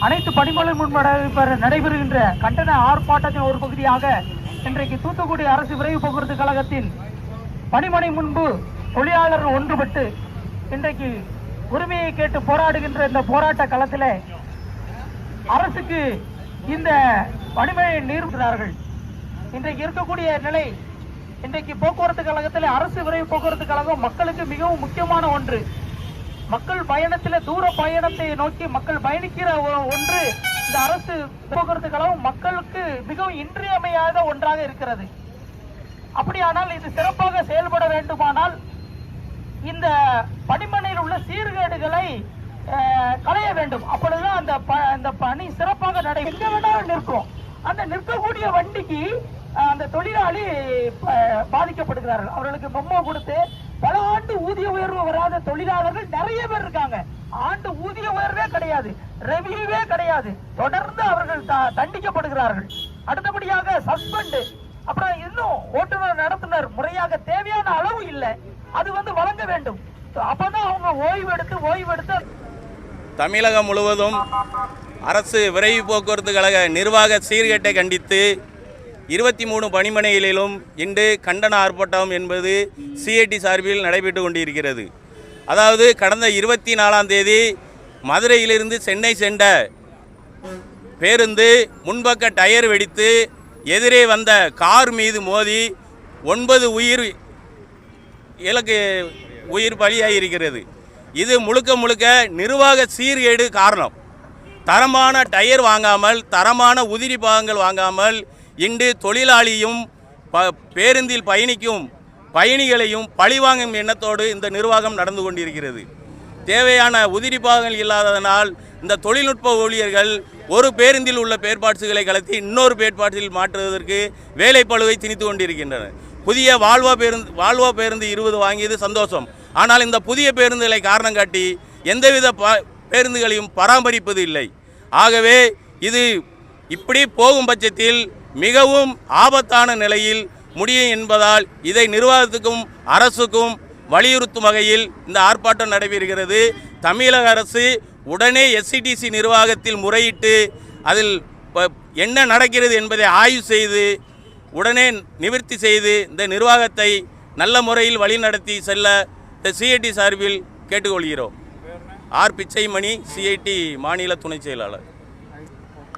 அனைத்து பணிமலர் முன்பட நடைபெறுகின்ற கண்டன ஆர்ப்பாட்டத்தின் ஒரு பகுதியாக இன்றைக்கு தூத்துக்குடி அரசு விரைவு போக்குவரத்து கழகத்தின் பணிமனை முன்பு தொழிலாளர் ஒன்றுபட்டு இன்றைக்கு உரிமையை கேட்டு போராடுகின்ற இந்த போராட்ட களத்தில் அரசுக்கு இந்த பணிமனை நிறுவுகிறார்கள் இன்றைக்கு இருக்கக்கூடிய நிலை இன்றைக்கு போக்குவரத்து கழகத்தில் அரசு விரைவு போக்குவரத்து கழகம் மக்களுக்கு மிகவும் முக்கியமான ஒன்று. மக்கள் பயணத்தில் தூர பயணத்தை நோக்கி மக்கள் பயணிக்கிற ஒன்று இந்த அரசு போக்குவரத்து கழகம் மக்களுக்கு மிகவும் இன்றியமையாத ஒன்றாக இருக்கிறது. அப்படியானால் இது சிறப்பாக செயல்பட வேண்டுமானால் இந்த படிமனையில் உள்ள சீர்கேடுகளை களைய வேண்டும். அப்பொழுதுதான் அந்த ப- அந்த பணி சிறப்பாக நடை எங்க வேணாலும் நிற்கும். அந்த நிற்கக்கூடிய வண்டிக்கு அந்த தொழிலாளி ப- பாதிக்கப்படுகிறார்கள். அவர்களுக்கு மெம்மோ கொடுத்து பல ஆண்டு ஊதிய உயர்வு வராத தொழிலாளர்கள் நிறைய பேர் இருக்காங்க. ஆண்டு ஊதிய உயர்வே கிடையாது. ரெவியூவே கிடையாது. தொடர்ந்து அவர்கள் த- தண்டிக்கப்படுகிறார்கள். அடுத்தபடியாக சஸ்பெண்ட் அப்புறம் இன்னும் ஓட்டுநர் நடத்துனர். முறையாக தேவையான அளவு இல்லை. அது வந்து வழங்க வேண்டும். அப்பதான் அவங்க ஓய்வு எடுத்து ஓய்வு எடுத்து தமிழகம் முழுவதும் அரசு விரைவு போக்குவரத்து கழக நிர்வாக சீர்கேட்டை கண்டித்து இருபத்தி மூணு பணிமனைகளிலும் இன்று கண்டன ஆர்ப்பாட்டம் என்பது சிஐடி சார்பில் நடைபெற்று கொண்டிருக்கிறது. அதாவது கடந்த இருபத்தி நாலாம் தேதி மதுரையிலிருந்து சென்னை சென்ற பேருந்து முன்பக்க டயர் வெடித்து எதிரே வந்த கார் மீது மோதி ஒன்பது உயிர் இலக்கு உயிர் பலியாகியிருக்கிறது இது முழுக்க முழுக்க நிர்வாக சீர்கேடு காரணம். தரமான டயர் வாங்காமல் தரமான உதிரி பாகங்கள் வாங்காமல் இன்று தொழிலாளியும் ப பேருந்தில் பயணிக்கும் பயணிகளையும் பழிவாங்கும் எண்ணத்தோடு இந்த நிர்வாகம் நடந்து கொண்டிருக்கிறது. தேவையான உதிரி பாகங்கள் இல்லாததனால் இந்த தொழில்நுட்ப ஊழியர்கள் ஒரு பேருந்தில் உள்ள பேர்பாட்சுகளை கலத்தி இன்னொரு பேர்பாட்ஸில் மாற்றுவதற்கு வேலைப்பளுவை திணித்து கொண்டிருக்கின்றனர். புதிய வால்வா பேருந்து வால்வா பேருந்து இருபது வாங்கியது சந்தோஷம். ஆனால் இந்த புதிய பேருந்துகளை காரணம் காட்டி எந்தவித ப பேருந்துகளையும் பராமரிப்பது இல்லை. ஆகவே இது இப்படி போகும் பட்சத்தில் மிகவும் ஆபத்தான நிலையில் முடியும் என்பதால் இதை நிர்வாகத்துக்கும் அரசுக்கும் வலியுறுத்தும் வகையில் இந்த ஆர்ப்பாட்டம் நடைபெறுகிறது. தமிழக அரசு உடனே எஸ்சிடிசி நிர்வாகத்தில் முறையிட்டு அதில் ப- என்ன நடக்கிறது என்பதை ஆய்வு செய்து உடனே நிவர்த்தி செய்து இந்த நிர்வாகத்தை நல்ல முறையில் வழிநடத்தி செல்ல இந்த சிஐடி சார்பில் கேட்டுக்கொள்கிறோம். ஆர். பிச்சைமணி சிஐடி மாநில துணைச் செயலாளர்.